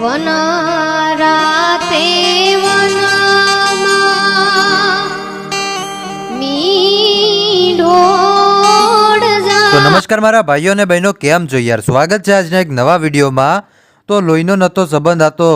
One રાતે નમસ્કાર મારા ભાઈઓ અને બહેનો, કેમ છો યાર? સ્વાગત છે આજના એક નવા વિડીયોમાં. તો લોહીનો નહોતો સંબંધ હતો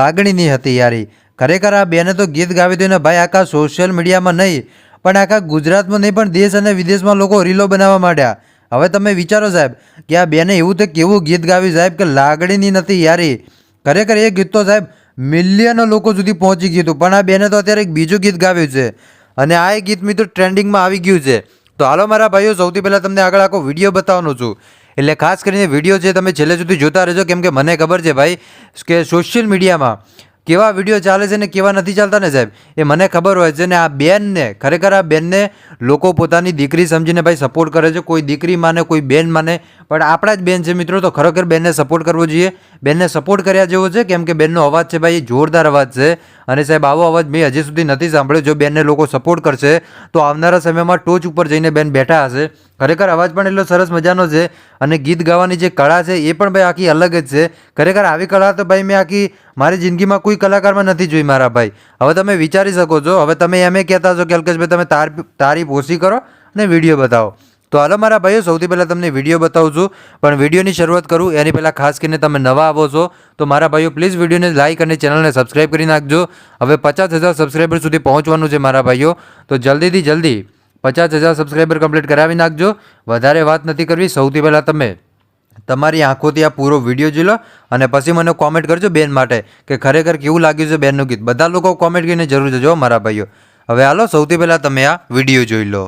લાગણીની હતી યારી. ખરેખર આ બેને તો ગીત ગાવી દઈને ભાઈ આખા સોશિયલ મીડિયામાં નહીં, પણ આખા ગુજરાતમાં નહીં, પણ દેશ અને વિદેશમાં લોકો રીલો બનાવવા માંડ્યા. હવે તમે વિચારો સાહેબ, કે આ બેને એવું તો કેવું ગીત ગાવ્યું સાહેબ, કે લાગણીની નથી યારી. ખરેખર એ ગીત તો સાહેબ મિલિયનો લોકો સુધી પહોંચી ગયું હતું. પણ આ બેને તો અત્યારે એક બીજું ગીત ગાવ્યું છે. અને આ ગીત મિત્રો ટ્રેન્ડિંગમાં આવી ગયું છે. તો હાલો મારા ભાઈઓ, સૌથી પહેલાં તમને આગળ આખો વીડિયો બતાવવાનો છું. એટલે ખાસ કરીને વીડિયો છે તમે છેલ્લે સુધી જોતા રહેજો, કેમ કે મને ખબર છે ભાઈ, કે સોશિયલ મીડિયામાં કેવા વીડિયો ચાલે છે ને કેવા નથી ચાલતા ને સાહેબ? એ મને ખબર હોય છે ને આ બેનને, ખરેખર આ બેનને લોકો પોતાની દીકરી સમજીને ભાઈ સપોર્ટ કરે છે. કોઈ દીકરી માને, કોઈ બેન માને, પણ આપણા જ બેન છે મિત્રો, તો ખરેખર બેનને સપોર્ટ કરવો જોઈએ. બેનને સપોર્ટ કર્યા જેવો છે, કેમ કે બેનનો અવાજ છે ભાઈ જોરદાર અવાજ છે. અને સાહેબ, આવો અવાજ મેં હજી સુધી નથી સાંભળ્યો. જો બેનને લોકો સપોર્ટ કરશે, તો આવનારા સમયમાં ટોચ ઉપર જઈને બેન બેઠા હશે. ખરેખર અવાજ પણ એટલો સરસ મજાનો છે અને ગીત ગાવાની જે કળા છે, એ પણ ભાઈ આખી અલગ જ છે. ખરેખર આવી કળા તો ભાઈ મેં આખી મારી જિંદગીમાં કોઈ કલાકારમાં નથી જોઈ મારા ભાઈ. હવે તમે વિચારી શકો છો. હવે તમે એમ કહેતા છો કે અલ્કેશભાઈ, તમે તાર તારીફ ઓછી કરો અને વીડિયો બતાવો. તો હાલો મારા ભાઈઓ, સૌથી પહેલાં તમને વીડિયો બતાવું છું. પણ વિડીયોની શરૂઆત કરું, એની પહેલાં ખાસ કરીને તમે નવા આવો છો, તો મારા ભાઈઓ, પ્લીઝ વિડીયોને લાઇક અને ચેનલને સબસ્ક્રાઈબ કરી નાખજો. હવે પચાસ હજાર સબસ્ક્રાઈબર સુધી પહોંચવાનું છે મારા ભાઈઓ, તો જલ્દીથી જલ્દી પચાસ હજાર સબસ્ક્રાઈબર કમ્પ્લીટ કરાવી નાખજો. વધારે વાત નથી કરવી, સૌથી પહેલાં તમે તમારી આંખોથી આ પૂરો વીડિયો જોઈ લો અને પછી મને કોમેન્ટ કરજો બેન માટે, કે ખરેખર કેવું લાગ્યું છે બેનનું ગીત. બધા લોકો કોમેન્ટ કરીને જરૂર જજો મારા ભાઈઓ. હવે હાલો, સૌથી પહેલાં તમે આ વીડિયો જોઈ લો.